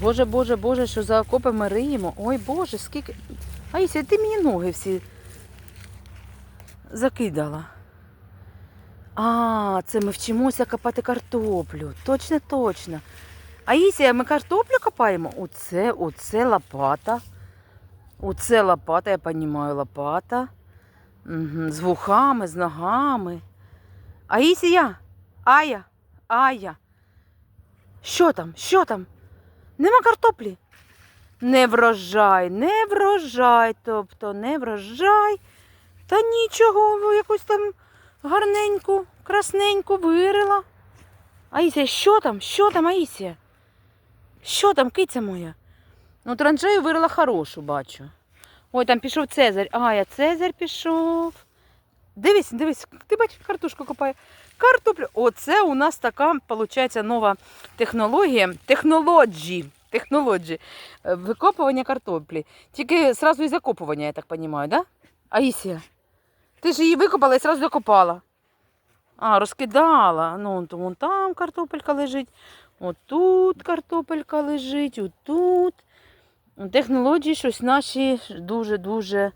Боже, Боже, Боже, що за окопи ми риємо. Ой, Боже, скільки. Аїся, ти мені ноги всі закидала. А, це ми вчимося копати картоплю. Точно, точно. Аїся, ми картоплю копаємо? Оце, оце лопата. Оце лопата, я розумію, лопата. Угу. З вухами, з ногами. Аїсія, Ая, Ая. Що там? Що там? Нема картоплі. Не врожай, не врожай, тобто не врожай. Та нічого, якусь там гарненьку, красненьку вирила. Аїсія, що там? Що там, Аїсія? Що там, киця моя? Ну, траншею вирила хорошу, бачу. Ой, там пішов Цезарь. А, я Цезарь пішов. Дивись, дивись, ти бачиш, картошку копає. Картоплю. Оце у нас така, виходить, нова технологія. Технології. Технології. Е, Викопування картоплі. Тільки одразу і закопування, я так розумію, да? Аїсія, ти ж її викопала і одразу закопала. А, розкидала. Ну, вон там картопелька лежить, отут картопелька лежить, отут. Технології щось наші дуже-дуже,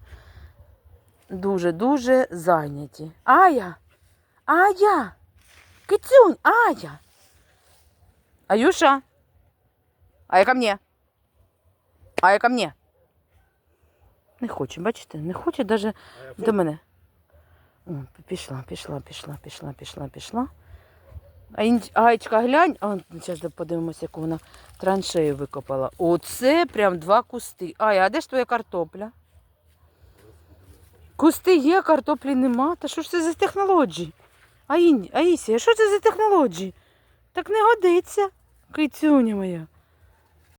дуже-дуже зайняті. Ая! Ая! Кицюнь, Ая! Аюша! Ая ко мне! Ая ко мне! Не хоче, бачите, не хоче навіть до мене. О, пішла, пішла, пішла, пішла, пішла, пішла. А глянь, а, зараз подивимося, яку вона траншею викопала. Оце прям два кусти. Ай, а де ж твоя картопля? Кусти є, картоплі нема. Та що ж це за технології? Аїсія, що це за технології? Так не годиться, кицюня моя.